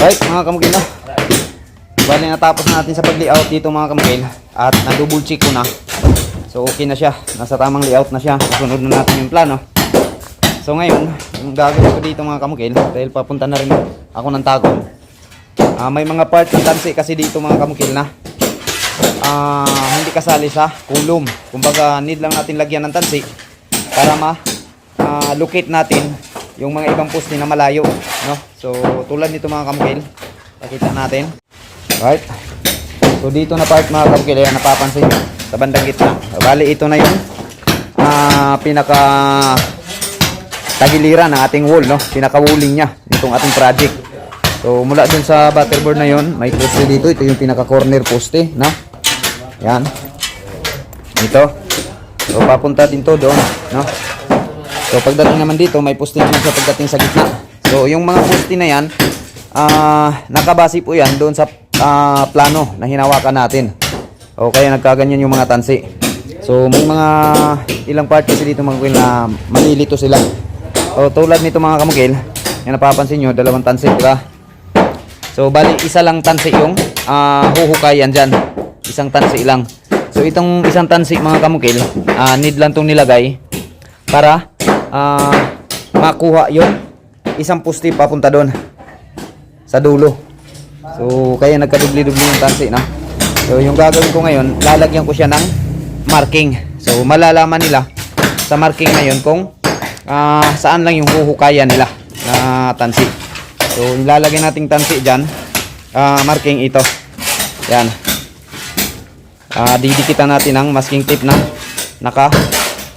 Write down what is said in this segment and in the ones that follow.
Right, mga kamukil na. Bali, natapos na natin sa pag-layout dito mga kamukil. At na-double check ko na. So, okay na siya. Nasa tamang layout na siya. Susunod na natin yung plano. So, ngayon, yung gagawin ko dito mga kamukil, dahil papunta na rin ako ng tagong. Ah, may mga parts ng tansi kasi dito mga kamukil na ah, hindi kasali sa kulom. Kumbaga, need lang natin lagyan ng tansi para ma ah, natin yung mga ibang poste na malayo, no? So, tulad nito mga kamukil, pakita natin. Right? So, dito na part mga kamukil, ayan, napapansin nyo, sa bandang gitna. Bali, ito na yung ah, pinaka tagiliran ng ating wall, no? Pinaka-walling niya, itong ating project. So, mula dun sa butterboard na yon, may poste dito. Ito yung pinaka-corner poste, no? Yan. Ito. So, papunta din to doon, no? So, pagdating naman dito, may poste naman siya pagdating sa gitna. So, yung mga poste na yan, ah, nakabase po yan doon sa ah, plano na hinawakan natin. O kaya nagkaganyan yung mga tansi. So, may mga ilang part kasi dito mga kamukil na malilito sila. O, tulad nito mga kamukil, yan napapansin nyo, dalawang tansi, di ba? So, bali, isa lang tansi yung ah, huhukayan dyan. Isang tansi lang. So, itong isang tansi mga kamukil, ah, need lang itong nilagay para ah, makuha yung isang pusti papunta doon sa dulo. So, kaya nagkadubli-dubli yung tansi, no? So, yung gagawin ko ngayon, lalagyan ko siya ng marking. So, malalaman nila sa marking na yun kung ah, saan lang yung huhukayan nila na tansi. So, ilalagay nating tansi dyan. ah, marking ito. Yan. Ah, didikitan natin ng masking tape na naka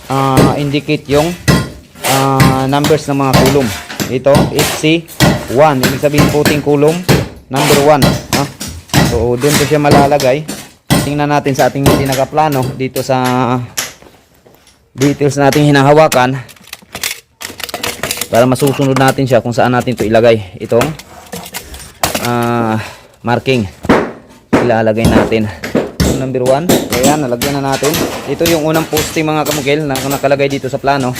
ah, indicate yung ah, numbers ng mga kulom. Ito, HC1. Ibig sabihin puting kulom number 1. No? So, doon ko siya malalagay. Tingnan natin sa ating pinakaplano dito sa details nating hinahawakan para masusunod natin siya kung saan natin to ilagay itong ah, marking ilalagay natin yung number 1 ayan nalagyan na natin ito yung unang poste mga kamukil na nakalagay dito sa plano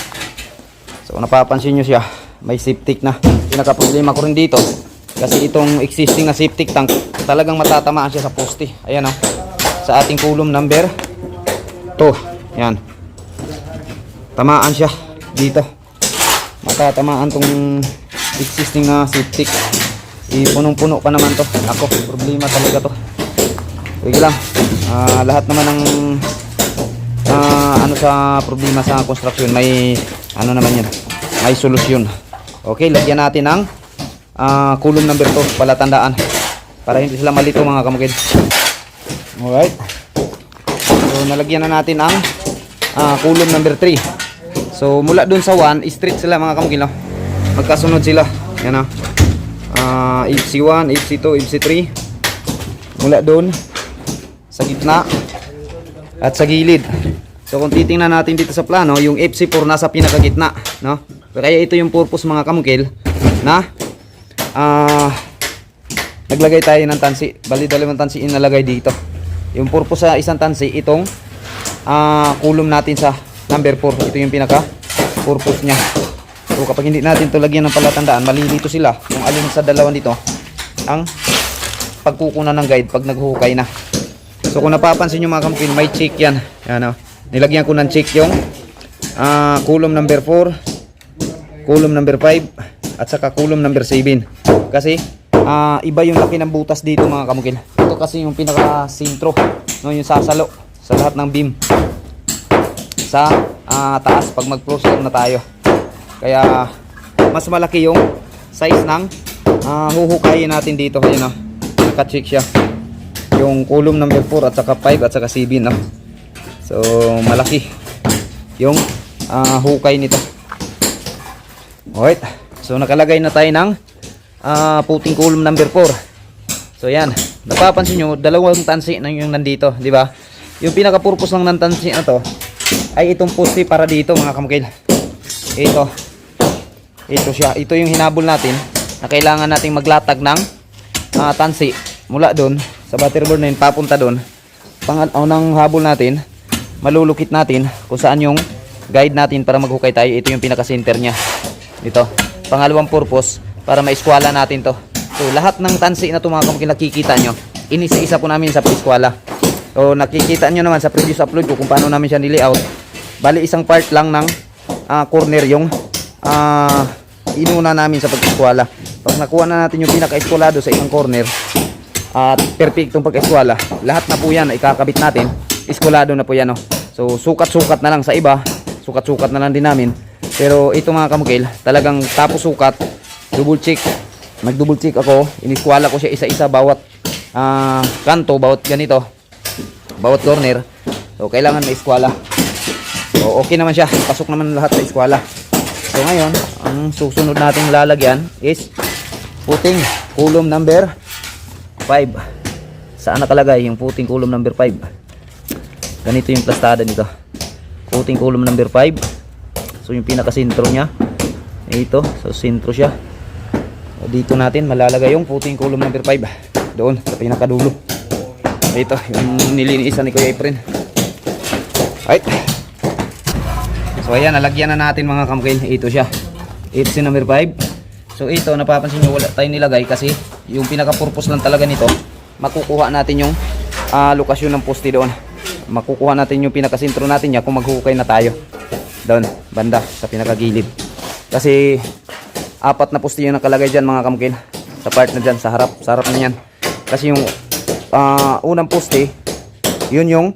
so napapansin nyo siya may septic na. Pinaka problema ko rin dito. Kasi itong existing na septic tank talagang matatamaan siya sa poste. Ayan o sa ating kulom number 2 yan tamaan siya dito. Matatamaan tong existing na septic. Ipunong-puno pa naman to. Ako problema talaga to. Sige lang. Ah, lahat naman ng ah, ano sa problema sa construction may ano naman yan may solusyon okay lagyan natin ng ah, kulong number 2 palatandaan para hindi sila malito mga kamukid alright so nalagyan na natin ang ah, kulong number 3 So mula dun sa 1, straight sila mga kamukil. no? Magkasunod sila. Yan ah. Ah, FC1, FC2, FC3. Mula dun sa gitna at sa gilid. So kung titingnan natin dito sa plano, yung FC4 nasa pinakagitna, no? Kaya ito yung purpose mga kamukil na ah naglagay tayo ng tansi. Bali dalawang tansi inalagay dito. Yung purpose sa isang tansi itong ah kulom natin sa number 4 ito yung pinaka purpose niya. So kapag hindi natin to lagyan ng palatandaan malilito sila. Kung alin sa dalawa dito ang pagkukunan ng guide pag naghuhukay na. So kung napapansin nyo mga kampin may check yan. Yan o nilagyan ko ng check yung ah column number 4 column number 5 at saka column number 7 kasi ah iba yung laki ng butas dito mga kamukil ito kasi yung pinaka sintro no, yung sasalo sa lahat ng beam sa ah, taas pag mag-proceed na tayo. Kaya mas malaki yung size ng ah, huhukayin natin dito. Ayun oh. Naka-check siya. Yung column number 4 at saka 5 at saka 7 no. So malaki yung ah, hukay nito. Alright. So nakalagay na tayo ng ah, puting column number 4. So yan. Napapansin nyo, dalawang tansi na yung nandito, di ba? Yung pinaka-purpose lang ng tansi na to ay itong poste para dito mga kamukil. Ito. Ito siya. Ito yung hinabol natin na kailangan nating maglatag ng ah, tansi mula doon sa butterboard na yun papunta doon. Pangunang habol natin, malulukit natin kung saan yung guide natin para maghukay tayo. Ito yung pinaka-center niya. Ito. Pangalawang purpose para maiskwala natin to. So, lahat ng tansi na ito mga kamukil nakikita nyo, inisa-isa po namin sa Piskwala. So, nakikita nyo naman sa previous upload ko kung paano namin siya nilayout. Bali, isang part lang ng ah, corner yung ah, inuna namin sa pag-eskwala. Pag nakuha na natin yung pinaka-eskwalado sa isang corner, at perfectong pag-eskwala, lahat na po yan ikakabit natin, eskwalado na po yan. No? So, sukat-sukat na lang sa iba, sukat-sukat na lang din namin. Pero ito mga kamukil, talagang tapos sukat, double check, nag-double check ako, iniskwala ko siya isa-isa bawat ah, kanto, bawat ganito, bawat corner. So, kailangan may eskwala. So, okay naman siya. Pasok naman lahat sa eskwala. So, ngayon, ang susunod nating lalagyan is puting kulom number 5. Saan nakalagay yung puting kulom number 5? Ganito yung plastada nito. Puting kulom number 5. So, yung pinaka-sentro niya. Ito. So, sentro siya. So, dito natin malalagay yung puting kulom number 5. Doon, sa pinakadulo. Ito, yung nilinisan ni Kuya Efren. Right. So ayan, nalagyan na natin mga kamkil. Ito siya. FC number 5. So ito, napapansin nyo, wala tayong nilagay kasi yung pinaka-purpose lang talaga nito, makukuha natin yung ah, lokasyon ng poste doon. Makukuha natin yung pinaka-sentro natin niya kung maghukay na tayo. Doon, banda, sa pinakagilid. Kasi apat na yung nakalagay dyan mga kamkil. Sa part na dyan, sa harap, sa harap na yan. Kasi yung ah, unang poste, yun yung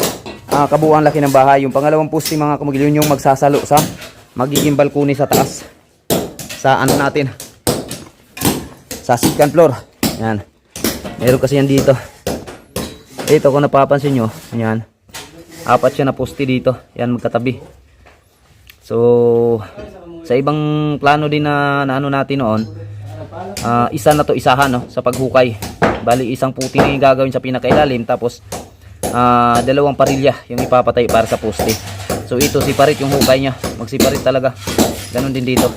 ah, kabuuan laki ng bahay. Yung pangalawang poste mga kamugil, yun yung magsasalo sa magiging balkoni sa taas. Sa ano natin? Sa second floor. Yan. Meron kasi yan dito. Ito kung napapansin nyo, yan. Apat siya na poste dito. Yan magkatabi. So, sa ibang plano din na, na ano natin noon, ah, isa na to isahan no, sa paghukay. Bali isang puti na yung gagawin sa pinakailalim tapos ah, dalawang parilya yung ipapatay para sa poste. So ito siparit yung hukay niya. Magsiparit talaga. Ganon din dito.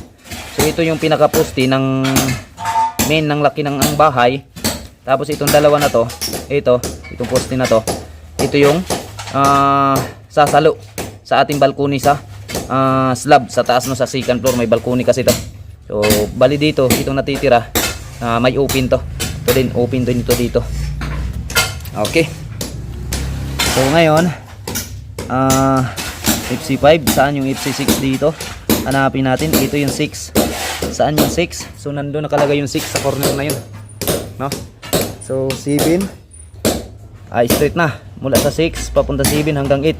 So ito yung pinaka poste ng main ng laki ng ang bahay. Tapos itong dalawa na to, ito, itong poste na to. Ito yung ah, sasalo sa ating balkoni sa ah, slab sa taas no sa second floor may balkoni kasi to. So bali dito, itong natitira, ah, may open to. Ito din open din ito dito. Okay. So ngayon, ah FC5, saan yung FC6 dito? Hanapin natin, ito yung 6. Saan yung 6? So nandoon nakalagay yung 6 sa corner na yun. No? So 7 ay straight na. Mula sa 6 papunta 7 hanggang 8.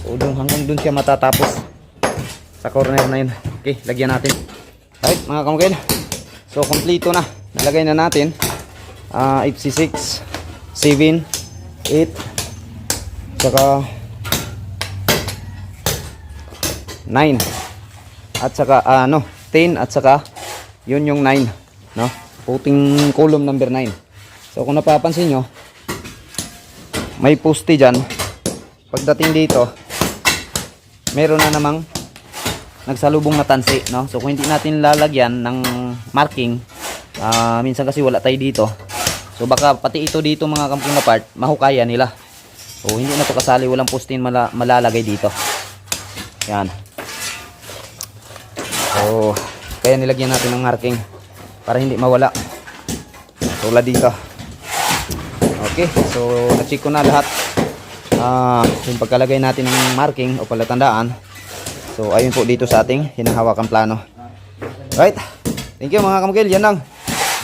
So doon hanggang doon siya matatapos sa corner na yun. Okay, lagyan natin. Right, mga kamukil. So kompleto na. Nalagay na natin. Ah, FC6, 7, 8, saka 9 at saka ah, ano 10 at saka yun yung 9 no puting column number 9 so kung napapansin nyo may poste dyan pagdating dito meron na namang nagsalubong na tansi no so kung hindi natin lalagyan ng marking ah, minsan kasi wala tayo dito so baka pati ito dito mga kampung na part mahukayan nila so hindi na to kasali walang poste mala, malalagay dito yan So, kaya nilagyan natin ng marking para hindi mawala. Tulad dito. Okay, so na-check ko na lahat. Ah, yung pagkalagay natin ng marking o palatandaan. So, ayun po dito sa ating hinahawakan plano. Right? Thank you mga kamukil. Yan lang.